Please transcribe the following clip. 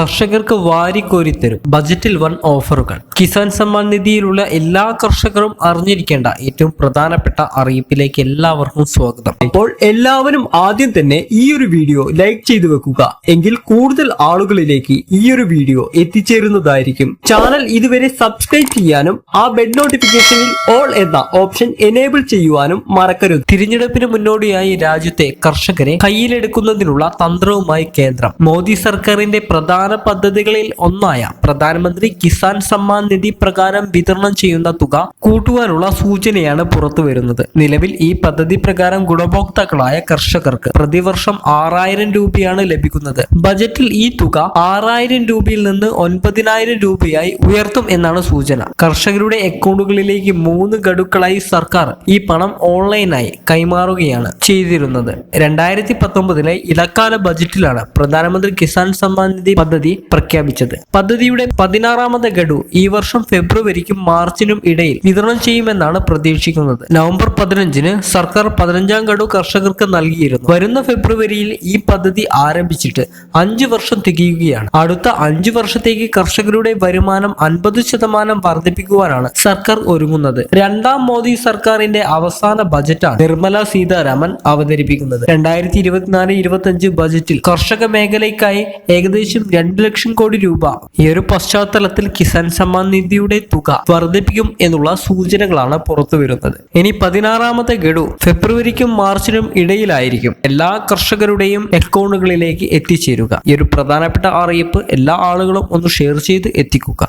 കർഷകർക്ക് വാരിക്കോരിത്തരും. ബജറ്റിൽ വൺ ഓഫറുകൾ. കിസാൻ സമ്മാൻ നിധിയിലുള്ള എല്ലാ കർഷകരും അറിഞ്ഞിരിക്കേണ്ട ഏറ്റവും പ്രധാനപ്പെട്ട അറിയിപ്പിലേക്ക് എല്ലാവർക്കും സ്വാഗതം. അപ്പോൾ എല്ലാവരും ആദ്യം തന്നെ ഈ ഒരു വീഡിയോ ലൈക്ക് ചെയ്തു വെക്കുക. എങ്കിൽ കൂടുതൽ ആളുകളിലേക്ക് ഈ ഒരു വീഡിയോ എത്തിച്ചേരുന്നതായിരിക്കും. ചാനൽ ഇതുവരെ സബ്സ്ക്രൈബ് ചെയ്യാനും ആ ബെൽ നോട്ടിഫിക്കേഷനിൽ ഓൾ എന്ന ഓപ്ഷൻ എനേബിൾ ചെയ്യുവാനും മറക്കരുത്. തിരഞ്ഞെടുപ്പിന് മുന്നോടിയായി രാജ്യത്തെ കർഷകരെ കയ്യിലെടുക്കുന്നതിനുള്ള തന്ത്രവുമായി കേന്ദ്രം. മോദി സർക്കാരിന്റെ പ്രധാന പദ്ധതികളിൽ ഒന്നായ പ്രധാനമന്ത്രി കിസാൻ സമ്മാൻ നിധി പ്രകാരം വിതരണം ചെയ്യുന്ന തുക കൂട്ടുവാനുള്ള സൂചനയാണ് പുറത്തു വരുന്നത്. നിലവിൽ ഈ പദ്ധതി പ്രകാരം ഗുണഭോക്താക്കളായ കർഷകർക്ക് പ്രതിവർഷം ആറായിരം രൂപയാണ് ലഭിക്കുന്നത്. ബജറ്റിൽ ഈ തുക ആറായിരം രൂപയിൽ നിന്ന് ഒൻപതിനായിരം രൂപയായി ഉയർത്തും എന്നാണ് സൂചന. കർഷകരുടെ അക്കൗണ്ടുകളിലേക്ക് മൂന്ന് ഗഡുക്കളായി സർക്കാർ ഈ പണം ഓൺലൈനായി കൈമാറുകയാണ് ചെയ്തിരുന്നത്. രണ്ടായിരത്തി പത്തൊമ്പതിലെ ഇടക്കാല ബജറ്റിലാണ് പ്രധാനമന്ത്രി കിസാൻ സമ്മാൻ നിധി പദ്ധതി പ്രഖ്യാപിച്ചത്. പദ്ധതിയുടെ പതിനാറാമത് ഗഡു ഈ വർഷം ഫെബ്രുവരിക്കും മാർച്ചിനും ഇടയിൽ വിതരണം ചെയ്യുമെന്നാണ് പ്രതീക്ഷിക്കുന്നത്. നവംബർ പതിനഞ്ചിന് സർക്കാർ പതിനഞ്ചാം ഗഡു കർഷകർക്ക് നൽകിയിരുന്നു. വരുന്ന ഫെബ്രുവരിയിൽ ഈ പദ്ധതി ആരംഭിച്ചിട്ട് അഞ്ചു വർഷം തികയുകയാണ്. അടുത്ത അഞ്ചു വർഷത്തേക്ക് കർഷകരുടെ വരുമാനം അൻപത് ശതമാനം വർദ്ധിപ്പിക്കുവാനാണ് സർക്കാർ ഒരുങ്ങുന്നത്. രണ്ടാം മോദി സർക്കാരിന്റെ അവസാന ബജറ്റാണ് നിർമ്മല സീതാരാമൻ അവതരിപ്പിക്കുന്നത്. രണ്ടായിരത്തി ഇരുപത്തിനാല് ഇരുപത്തി ബജറ്റിൽ കർഷക മേഖലയ്ക്കായി ഏകദേശം രണ്ട് ലക്ഷം കോടി രൂപ. ഈ ഒരു പശ്ചാത്തലത്തിൽ കിസാൻ സമ്മാൻ നിധിയുടെ തുക വർദ്ധിപ്പിക്കും എന്നുള്ള സൂചനകളാണ് പുറത്തു വരുന്നത്. ഇനി പതിനാറാമത്തെ ഗഡു ഫെബ്രുവരിക്കും മാർച്ചിനും ഇടയിലായിരിക്കും എല്ലാ കർഷകരുടെയും അക്കൗണ്ടുകളിലേക്ക് എത്തിച്ചേരുക. ഈ ഒരു പ്രധാനപ്പെട്ട അറിയിപ്പ് എല്ലാ ആളുകളും ഒന്ന് ഷെയർ ചെയ്ത് എത്തിക്കുക.